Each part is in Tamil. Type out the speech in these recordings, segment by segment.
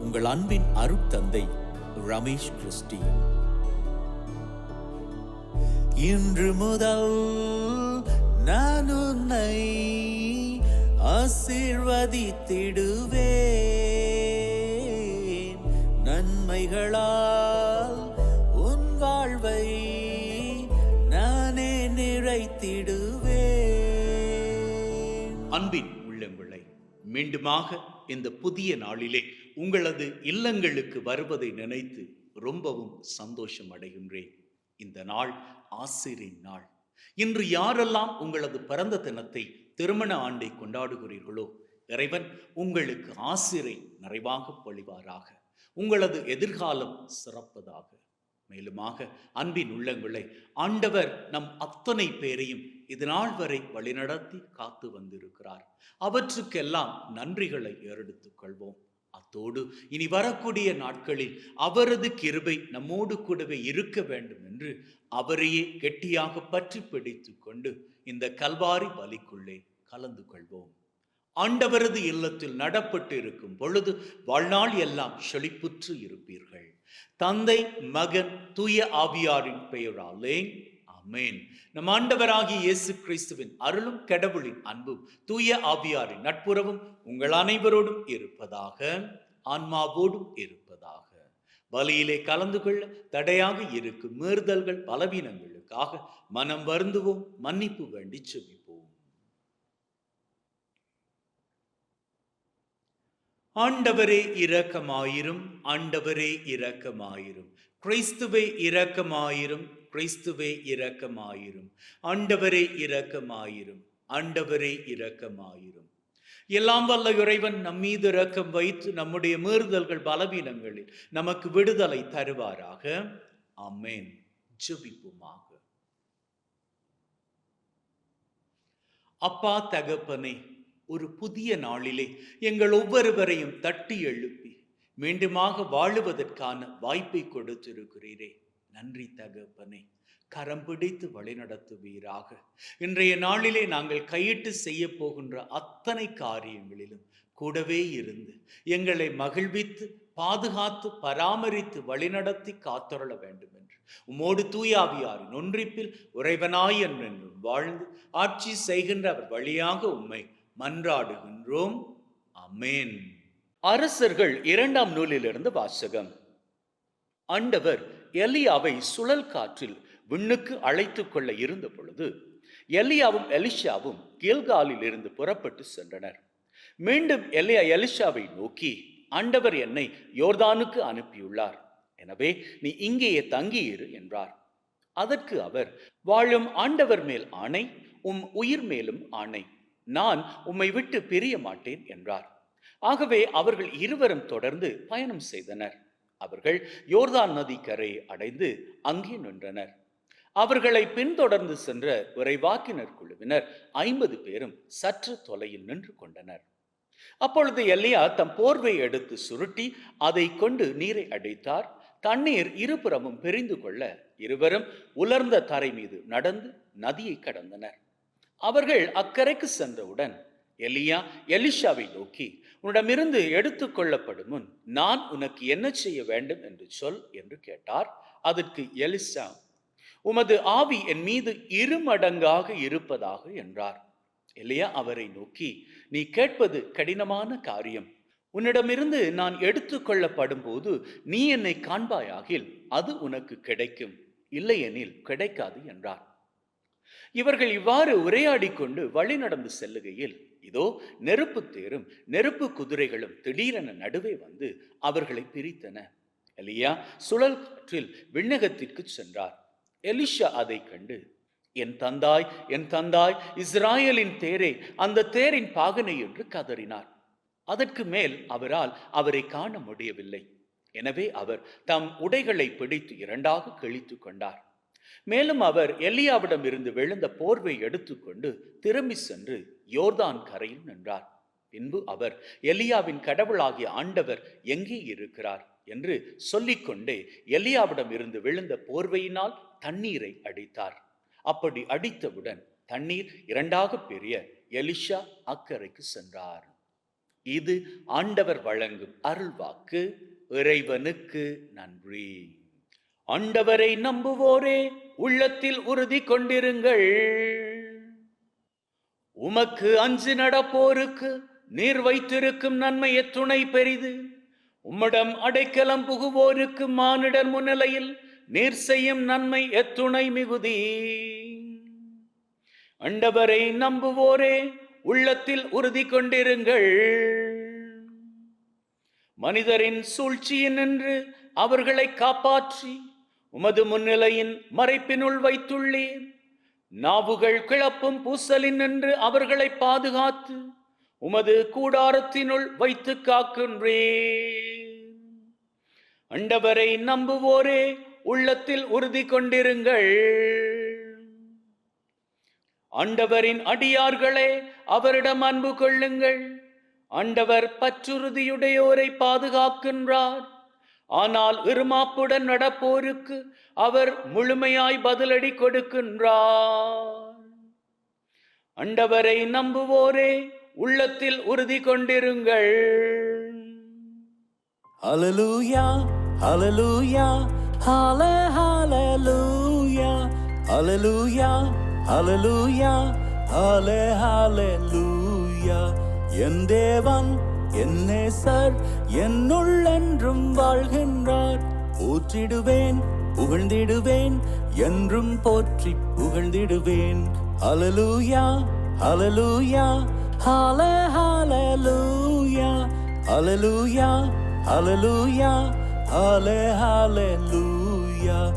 உங்கள் அன்பின் அருட்தந்தை ரமேஷ் கிறிஸ்டி இன்று முதல் நான் உன்னை ஆசீர்வதித்திடுவேன். நன்மைகளால் உன் வாழ்வை நானே நிறைத்திடுவேன். அன்பின் உள்ளங்களை மீண்டுமாக இந்த புதிய நாளிலே உங்களது இல்லங்களுக்கு வருவதை நினைத்து ரொம்பவும் சந்தோஷம் அடைகின்றேன். இந்த நாள் ஆசிரியின் நாள். இன்று யாரெல்லாம் உங்களது பிறந்த தினத்தை திருமண ஆண்டை கொண்டாடுகிறீர்களோ இறைவன் உங்களுக்கு ஆசிரை நிறைவாக பொழிவாராக. உங்களது எதிர்காலம் சிறப்பதாக. மேலுமாக அன்பின் உள்ளங்களை ஆண்டவர் நம் அத்தனை பேரையும் இதுநாள் வரை வழிநடத்தி காத்து வந்திருக்கிறார். அவற்றுக்கெல்லாம் நன்றிகளை ஏறெடுத்துக் கொள்வோம். அத்தோடு இனி வரக்கூடிய நாட்களில் அவரது கிருபை நம்மோடு கூடவே இருக்க வேண்டும் என்று அவரையே கெட்டியாக பற்றி பிடித்து கொண்டு இந்த கல்வாரி பலிக்குள்ளே கலந்து கொள்வோம். ஆண்டவரது இல்லத்தில் நடப்பட்டு இருக்கும் பொழுது வாழ்நாள் எல்லாம் செழிப்புற்று இருப்பீர்கள். தந்தை மகன் தூய ஆவியாரின் பெயராலே அமேன் நம் ஆண்டவராகிய இயேசு கிறிஸ்துவின் அருளும் கடவுளின் அன்பும் தூய ஆவியாரின் நட்புறவும் உங்கள் அனைவரோடும் இருப்பதாக ஆன்மாவோடும் இருப்பதாக. வலியிலே கலந்து கொள்ள தடையாக இருக்கும் மீறுதல்கள் பலவீனங்களுக்காக மனம் வருந்துவோம் மன்னிப்பு வேண்டி செபிப்போம். ஆண்டவரே இரக்கமாயிரும் ஆண்டவரே இரக்கமாயிரும். கிறிஸ்துவே இரக்கமாயிரும் கிறிஸ்துவே இரக்கமாயிரும். ஆண்டவரே இரக்கமாயிரும் ஆண்டவரே இரக்கமாயிரும். எல்லாம் வல்ல இறைவன் நம் மீது இரக்கம் வைத்து நம்முடைய மீறுதல்கள் பலவீனங்களில் நமக்கு விடுதலை தருவாராக. ஆமென். ஜெபிப்போமாக. அப்பா தகப்பனே ஒரு புதிய நாளிலே எங்கள் ஒவ்வொருவரையும் தட்டி எழுப்பி. மீண்டுமாக வாழுவதற்கான வாய்ப்பை கொடுத்திருக்கிறீரே. நன்றி தகப்பனே. கரம் பிடித்து வழிநடத்துவீராக இன்றைய நாளிலே நாங்கள் கையிட்டு செய்ய போகின்ற அத்தனை காரியங்களிலும் கூடவே இருந்து எங்களை மகிழ்வித்து பாதுகாத்து பராமரித்து வழிநடத்தி காத்தொருள வேண்டும் என்று உமோடு தூயாவியாரின் ஒன்றிப்பில் உறைவனாய் என்றென்றும் வாழ்ந்து ஆட்சி செய்கின்ற அவர் வழியாக உம்மை மன்றாடுகின்றோம். அமேன். அரசர்கள் இரண்டாம் நூலிலிருந்து வாசகம். ஆண்டவர் எலியாவை சுழல் காற்றில் விண்ணுக்கு அழைத்து கொள்ள இருந்த பொழுது எலியாவும் எலிஷாவும் கில்காலில் இருந்து புறப்பட்டு சென்றனர். மீண்டும் எலியா எலிஷாவை நோக்கி ஆண்டவர் என்னை யோர்தானுக்கு அனுப்பியுள்ளார். எனவே நீ இங்கேயே தங்கியிரு என்றார். அதற்கு அவர் வாழும் ஆண்டவர் மேல் ஆணை உம் உயிர் மேலும் ஆணை. நான் உம்மை விட்டு பிரிய மாட்டேன் என்றார். ஆகவே அவர்கள் இருவரும் தொடர்ந்து பயணம் செய்தனர். அவர்கள் யோர்தான் நதி கரை அடைந்து அங்கே நின்றனர். அவர்களை பின்தொடர்ந்து சென்ற விரைவாக்கினர் குழுவினர் ஐம்பது பேரும் சற்று தொலையில் நின்று கொண்டனர். அப்பொழுது எல்லையா தம் போர்வை எடுத்து சுருட்டி அதை கொண்டு நீரை அடைத்தார். தண்ணீர் இருபுறமும் பிரிந்து கொள்ள இருவரும் உலர்ந்த தரை மீது நடந்து நதியை கடந்தனர். அவர்கள் அக்கறைக்கு சென்றவுடன் எலியா எலிஷாவை நோக்கி உன்னிடமிருந்து எடுத்துக்கொள்ளப்படும் முன் நான் உனக்கு என்ன செய்ய வேண்டும் என்று சொல் என்று கேட்டார். அதற்கு எலிசா உமது ஆவி என் மீது இருமடங்காக இருப்பதாக என்றார். இல்லையா அவரை நோக்கி நீ கேட்பது கடினமான காரியம். உன்னிடமிருந்து நான் எடுத்துக்கொள்ளப்படும் போது நீ என்னை காண்பாயாகில் அது உனக்கு கிடைக்கும். இல்லையெனில் கிடைக்காது என்றார். இவர்கள் இவ்வாறு உரையாடி கொண்டு வழி நடந்து செல்லுகையில் இதோ நெருப்பு தேரும் நெருப்பு குதிரைகளும் திடீரென நடுவே வந்து அவர்களை பிரித்தன. எலியா சுழல் காற்றில் விண்ணகத்திற்கு சென்றார். எலிஷா அதை கண்டு என் தந்தாய் என் தந்தாய் இஸ்ராயலின் தேரே அந்த தேரின் பாகனை என்று கதறினார். அதற்கு மேல் அவரால் அவரை காண முடியவில்லை. எனவே அவர் தம் உடைகளை பிடித்து இரண்டாக கிழித்து கொண்டார். மேலும் அவர் எலியாவிடம் இருந்து விழுந்த போர்வை எடுத்துக்கொண்டு திரும்பி சென்று யோர்தான் கரையில் நின்றார். பின்பு அவர் எலியாவின் கடவுளாகிய ஆண்டவர் எங்கே இருக்கிறார்? என்று சொல்லிக்கொண்டே எலியாவிடம் இருந்து விழுந்த போர்வையினால் தண்ணீரை அடித்தார். அப்படி அடித்தவுடன் தண்ணீர் இரண்டாக பெரிய எலிஷா அக்கறைக்கு சென்றார். இது ஆண்டவர் வழங்கும் அருள்வாக்கு. இறைவனுக்கு நன்றி. ஆண்டவரை நம்புவோரே உள்ளத்தில் உறுதி கொண்டிருங்கள். உமக்கு அஞ்சு நடப்போருக்கு நீர் வைத்திருக்கும் நன்மை எத்துணை பெரிது. உம்மிடம் அடைக்கலம் புகுவோருக்கு மானிடர் முன்னிலையில் நீர் செய்யும் நன்மை எத்துணை மிகுதி. அண்டவரை நம்புவோரே உள்ளத்தில் உறுதி கொண்டிருங்கள். மனிதரின் சூழ்ச்சியினின்று அவர்களை காப்பாற்றி உமது முன்னிலையின் மறைப்பினுள் வைத்துள்ளேன் நாவுகள் கிளப்பும் பூசலின் நின்று அவர்களை பாதுகாத்து உமது கூடாரத்தினுள் வைத்து காக்கின்றே அண்டவரை நம்புவோரே உள்ளத்தில் உறுதி கொண்டிருங்கள். ஆண்டவரின் அடியார்களே அவரிடம் அன்பு கொள்ளுங்கள். ஆண்டவர் பற்றுறுதியுடையோரை பாதுகாக்கின்றார். ஆனால் இருமாப்புடன் நடப்போருக்கு அவர் முழுமையாய் பதிலடி கொடுக்கின்றார் அண்டவரை நம்புவோரே உள்ளத்தில் உறுதி கொண்டிருங்கள் அலலூயா அலலூயா ஹால ஹாலலூயா அலலூயா அலலூயா ஹால ஹாலலூயா என் தேவன் என்னே சார் என்னுள் என்றும் வாழ்கின்றார். போற்றிடுவேன் புகழ்ந்திடுவேன் என்றும் போற்றி புகழ்ந்திடுவேன். அலலூயா அலலூயா ஹால ஹாலலூயா அலலூயா அலலூயா ஹால ஹாலலூயா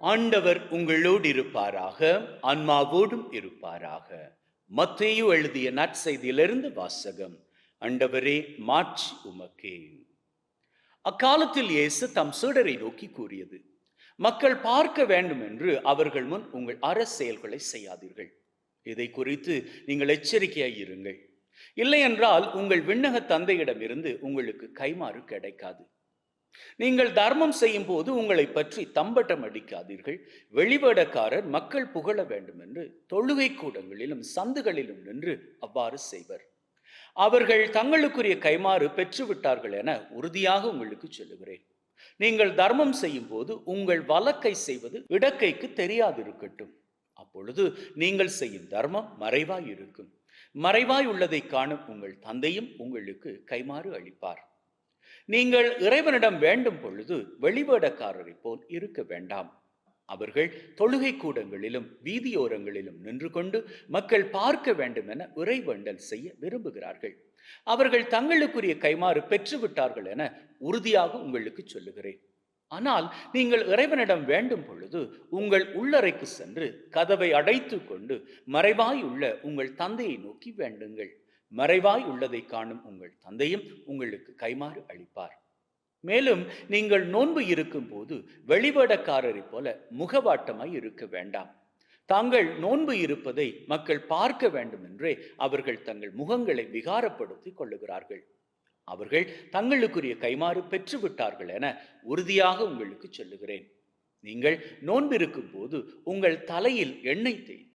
ஆண்டவர் உங்களோடு இருப்பாராக ஆன்மாவோடும் இருப்பாராக. மத்தேயு எழுதிய நற்செய்தியிலிருந்து வாசகம் அண்டவரே மாட்சி உமக்கே. அக்காலத்தில் இயேசு தம் சீடரை நோக்கி கூறியது மக்கள் பார்க்க வேண்டும் என்று அவர்கள் முன் உங்கள் அரசியல்களை செய்யாதீர்கள். இதை குறித்து நீங்கள் எச்சரிக்கையாய் இருங்கள். இல்லையென்றால் உங்கள் விண்ணக தந்தையிடமிருந்து உங்களுக்கு கைமாறு கிடைக்காது. நீங்கள் தர்மம் செய்யும் போது உங்களை பற்றி தம்பட்டம் அடிக்காதீர்கள். வெளிவேடக்காரர் மக்கள் புகழ வேண்டும் என்று தொழுகை கூடங்களிலும் சந்துகளிலும் நின்று அவ்வாறு செய்வர். அவர்கள் தங்களுக்குரிய கைமாறு பெற்றுவிட்டார்கள் என உறுதியாக உங்களுக்கு சொல்லுகிறேன். நீங்கள் தர்மம் செய்யும் போது உங்கள் வலக்கை செய்வது இடக்கைக்கு தெரியாதிருக்கட்டும். அப்பொழுது நீங்கள் செய்யும் தர்மம் மறைவாய் இருக்கும். மறைவாய் உள்ளதை காணும் உங்கள் தந்தையும் உங்களுக்கு கைமாறு அளிப்பார். நீங்கள் இறைவனிடம் வேண்டும் பொழுது வெளிவேடக்காரரைப் போல் இருக்க வேண்டாம். அவர்கள் தொழுகை கூடங்களிலும் வீதியோரங்களிலும் நின்று கொண்டு மக்கள் பார்க்க வேண்டும் என இறைவேண்டல் செய்ய விரும்புகிறார்கள். அவர்கள் தங்களுக்குரிய கைமாறு பெற்றுவிட்டார்கள் என உறுதியாக உங்களுக்கு சொல்லுகிறேன். ஆனால் நீங்கள் இறைவனிடம் வேண்டும் பொழுது உங்கள் உள்ளறைக்கு சென்று கதவை அடைத்து கொண்டு மறைவாய் உள்ள உங்கள் தந்தையை நோக்கி வேண்டுங்கள். மறைவாய் உள்ளதை காணும் உங்கள் தந்தையும் உங்களுக்கு கைமாறு அளிப்பார். மேலும் நீங்கள் நோன்பு இருக்கும்போது போது போல முகவாட்டமாய் இருக்க வேண்டாம். தாங்கள் நோன்பு இருப்பதை மக்கள் பார்க்க வேண்டும் என்றே அவர்கள் தங்கள் முகங்களை விகாரப்படுத்திக் கொள்ளுகிறார்கள். அவர்கள் தங்களுக்குரிய கைமாறு பெற்றுவிட்டார்கள் என உறுதியாக உங்களுக்கு சொல்லுகிறேன். நீங்கள் நோன்பிருக்கும் போது உங்கள் தலையில் எண்ணெய் தேய்த்து